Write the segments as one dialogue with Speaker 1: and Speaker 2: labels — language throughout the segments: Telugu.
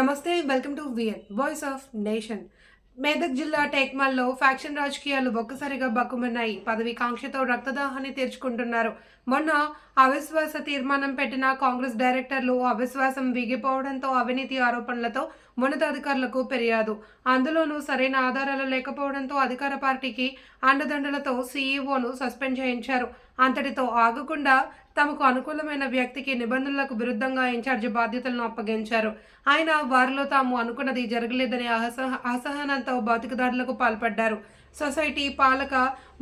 Speaker 1: నమస్తే welcome to VN voice of nation Medak జిల్లా టేక్మాల్లో ఫ్యాక్షన్ రాజకీయాలు ఒక్కసారిగా బక్కుమన్నాయి. పదవి కాంక్షతో రక్తదాహాన్ని తీర్చుకుంటున్నారు. మొన్న అవిశ్వాస తీర్మానం పెట్టిన కాంగ్రెస్ డైరెక్టర్లు అవిశ్వాసం వీగిపోవడంతో అవినీతి ఆరోపణలతో ఉన్నతాధికారులకు ఫిర్యాదు. అందులోనూ సరైన ఆధారాలు లేకపోవడంతో అధికార పార్టీకి అండదండలతో సీఈఓను సస్పెండ్ చేయించారు. అంతటితో ఆగకుండా తమకు అనుకూలమైన వ్యక్తికి నిబంధనలకు విరుద్ధంగా ఇన్ఛార్జి బాధ్యతలను అప్పగించారు. ఆయన వారిలో తాము అనుకున్నది జరగలేదని అసహ అసహనంతో భౌతిక దాడులకు పాల్పడ్డారు. సొసైటీ పాలక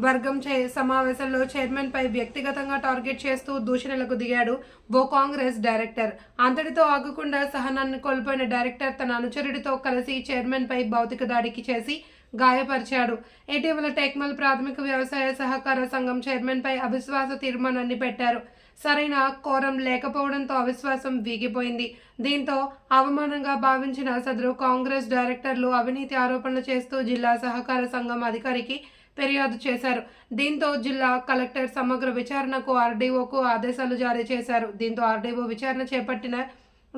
Speaker 1: వర్గం చే సమావేశంలో చైర్మన్పై వ్యక్తిగతంగా టార్గెట్ చేస్తూ దూషణలకు దిగాడు ఓ కాంగ్రెస్ డైరెక్టర్. అంతటితో ఆగకుండా సహనాన్ని కోల్పోయిన డైరెక్టర్ తన అనుచరుడితో కలిసి చైర్మన్పై భౌతిక దాడికి చేసి గాయపరిచాడు. ఇటీవల టెక్మల్ ప్రాథమిక వ్యవసాయ సహకార సంఘం చైర్మన్పై అవిశ్వాస తీర్మానాన్ని పెట్టారు. సరైన కోరం లేకపోవడంతో అవిశ్వాసం వీగిపోయింది. దీంతో అవమానంగా భావించిన సదరు కాంగ్రెస్ డైరెక్టర్లు అవినీతి ఆరోపణలు చేస్తూ జిల్లా సహకార సంఘం అధికారికి ఫిర్యాదు చేశారు. దీంతో జిల్లా కలెక్టర్ సమగ్ర విచారణకు ఆర్డీఓకు ఆదేశాలు జారీ చేశారు. దీంతో ఆర్డీఓ విచారణ చేపట్టిన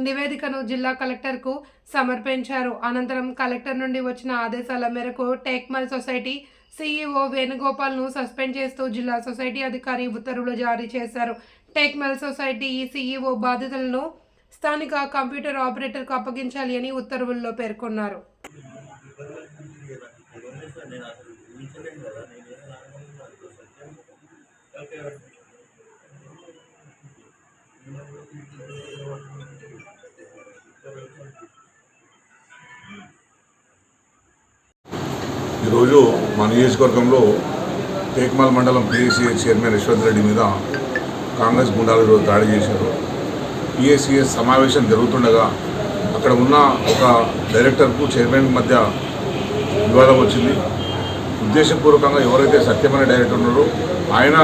Speaker 1: నివేదికను జిల్లా కలెక్టర్కు సమర్పించారు. అనంతరం కలెక్టర్ నుండి వచ్చిన ఆదేశాల మేరకు టేక్మల్ సొసైటీ సీఈఓ వేణుగోపాల్ను సస్పెండ్ చేస్తూ జిల్లా సొసైటీ అధికారి ఉత్తర్వులు జారీ చేశారు. టేక్మల్ సొసైటీ ఈ సీఈఓ బాధ్యతలను స్థానిక కంప్యూటర్ ఆపరేటర్కు అప్పగించాలి అని ఉత్తర్వుల్లో పేర్కొన్నారు.
Speaker 2: నేను అసలు ఊహించలేదు కదా నేను ఏం అనుకుంటున్నాను సత్యం ఓకే
Speaker 3: ఈరోజు మా నియోజకవర్గంలో టేక్మాల్ మండలం పిఎస్సిఎస్ చైర్మన్ యశ్వంత్ రెడ్డి మీద కాంగ్రెస్ గుండాలు ఈరోజు దాడి చేశారు. పిఎస్సిఎస్ సమావేశం జరుగుతుండగా అక్కడ ఉన్న ఒక డైరెక్టర్కు చైర్మన్ మధ్య వివాదం వచ్చింది. ఉద్దేశపూర్వకంగా ఎవరైతే సత్యమైన డైరెక్టర్ ఉన్నారో ఆయన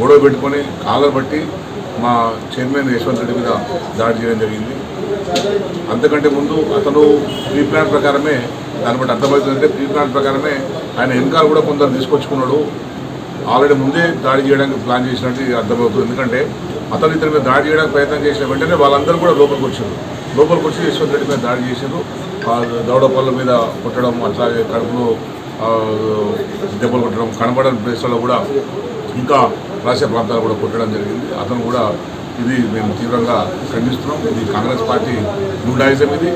Speaker 3: గొడవ పెట్టుకొని కాలర్ బట్టి మా చైర్మన్ యశ్వంత్ రెడ్డి మీద దాడి చేయడం జరిగింది. అంతకంటే ముందు అతను ప్రీ ప్లాన్ ప్రకారమే దాన్ని బట్టి అర్థమవుతుందంటే ప్రీ ప్లాన్ ప్రకారమే ఆయన వెనకాల కూడా కొందరు తీసుకొచ్చుకున్నాడు. ఆల్రెడీ ముందే దాడి చేయడానికి ప్లాన్ చేసినట్టు అర్థమవుతుంది. ఎందుకంటే అతను ఇద్దరి మీద దాడి చేయడానికి ప్రయత్నం చేసిన వెంటనే వాళ్ళందరూ కూడా లోపలికి వచ్చారు. లోపలికి వచ్చి యశ్వంత్ రెడ్డి మీద దాడి చేశారు దౌడ దౌడపల్ల మీద కొట్టడం అట్లాగే కడుపులో దెబ్బలు కొట్టడం కనబడని ప్లేస్లలో కూడా ఇంకా రాష్ట్ర ప్రాంతాలు కూడా కొట్టడం జరిగింది. అతను కూడా ఇది మేము తీవ్రంగా ఖండిస్తున్నాం. ఇది కాంగ్రెస్ పార్టీ గుండాయిజం ఇది.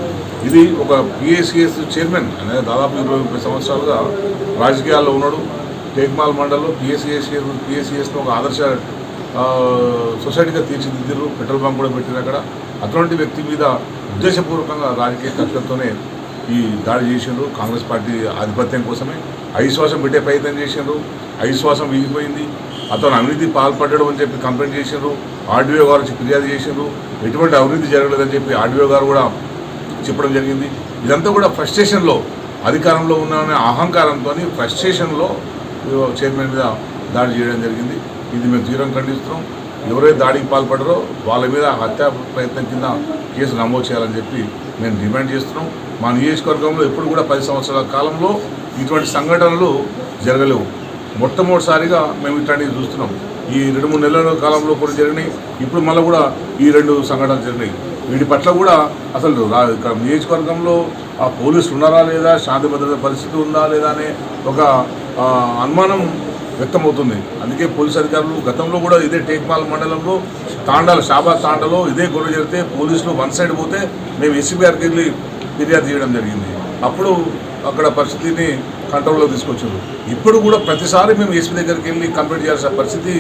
Speaker 3: ఇది ఒక పిఎస్సిఎస్ చైర్మన్ అనేది దాదాపు ఇరవై ముప్పై సంవత్సరాలుగా రాజకీయాల్లో ఉన్నాడు. టేక్మాల్ మండల్లో పిఎస్సిఎస్ పిఎస్సిఎస్ను ఒక ఆదర్శ సొసైటీగా తీర్చిదిద్దారు పెట్రోల్ బంక్ కూడా పెట్టారు అక్కడ. అటువంటి వ్యక్తి మీద ఉద్దేశపూర్వకంగా రాజకీయ కక్షలతోనే ఈ దాడి చేసిండ్రు. కాంగ్రెస్ పార్టీ ఆధిపత్యం కోసమే. అవిశ్వాసం పెట్టే ప్రయత్నం చేసిండ్రు. అవిశ్వాసం వీగిపోయింది. అతను అవినీతి పాల్పడ్డాడు అని చెప్పి కంప్లైంట్ చేసిండ్రు. ఆర్డీఓ గారు వచ్చి ఫిర్యాదు చేసిండ్రు. ఎటువంటి అవినీతి జరగలేదని చెప్పి ఆర్డీఓ గారు కూడా చెప్పడం జరిగింది. ఇదంతా కూడా ఫ్రస్ట్రేషన్లో అధికారంలో ఉన్న అహంకారంతో ఫ్రస్ట్రేషన్లో చైర్మన్ మీద దాడి చేయడం జరిగింది. ఇది మేము తీవ్రం ఖండిస్తున్నాం. ఎవరైతే దాడికి పాల్పడరో వాళ్ళ మీద హత్యా ప్రయత్నం కింద కేసు నమోదు చేయాలని చెప్పి మేము డిమాండ్ చేస్తున్నాం. మా నియోజకవర్గంలో ఎప్పుడు కూడా పది సంవత్సరాల కాలంలో ఇటువంటి సంఘటనలు జరగలేవు. మొట్టమొదటిసారిగా మేము ఇట్లాంటివి చూస్తున్నాం. ఈ రెండు మూడు నెలల కాలంలో కూడా జరిగినాయి. ఇప్పుడు మళ్ళీ కూడా ఈ రెండు సంఘటనలు జరిగినాయి. వీటి పట్ల కూడా అసలు ఇక్కడ నియోజకవర్గంలో ఆ పోలీసులు ఉన్నారా లేదా శాంతి భద్రత పరిస్థితి ఉందా లేదా అనే ఒక అనుమానం వ్యక్తమవుతుంది. అందుకే పోలీస్ అధికారులు గతంలో కూడా ఇదే టేక్మాల్ మండలంలో తాండాలు షాబా తాండలో ఇదే గొడవ జరిగితే పోలీసులు వన్ సైడ్ పోతే మేము ఎస్సీబీఆర్కి వెళ్ళి ఫిర్యాదు చేయడం జరిగింది. అప్పుడు అక్కడ పరిస్థితిని కంట్రోల్లో తీసుకొచ్చారు. ఇప్పుడు కూడా ప్రతిసారి మేము ఎస్పీ దగ్గరికి వెళ్ళి కంప్లైంట్ చేయాల్సిన పరిస్థితి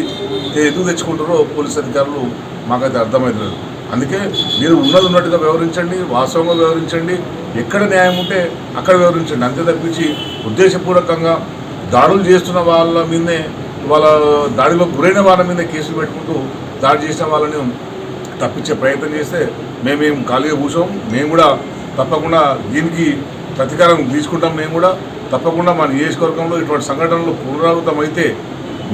Speaker 3: ఎందుకు తెచ్చుకుంటారో పోలీస్ అధికారులు మాకైతే అర్థమవుతున్నారు అందుకే మీరు ఉన్నది ఉన్నట్టుగా వ్యవహరించండి వాస్తవంగా వ్యవహరించండి ఎక్కడ న్యాయం ఉంటే అక్కడ వ్యవహరించండి. అంతే తప్పించి ఉద్దేశపూర్వకంగా దాడులు చేస్తున్న వాళ్ళ మీదనే వాళ్ళ దాడిలో గురైన వాళ్ళ మీద కేసులు పెట్టుకుంటూ దాడి చేసిన వాళ్ళని తప్పించే ప్రయత్నం చేస్తే మేమేం ఖాళీగా కూర్చోం. మేము కూడా తప్పకుండా దీనికి ప్రతీకారం తీసుకుంటాం మేము కూడా. తప్పకుండా మా నియోజకవర్గంలో ఇటువంటి సంఘటనలు పునరావృతమైతే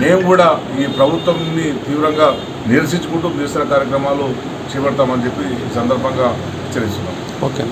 Speaker 3: మేము కూడా ఈ ప్రభుత్వంని తీవ్రంగా నిరసించుకుంటూ నిరసన కార్యక్రమాలు చేపడతామని చెప్పి ఈ సందర్భంగా హెచ్చరిస్తున్నాం.
Speaker 4: ఓకే.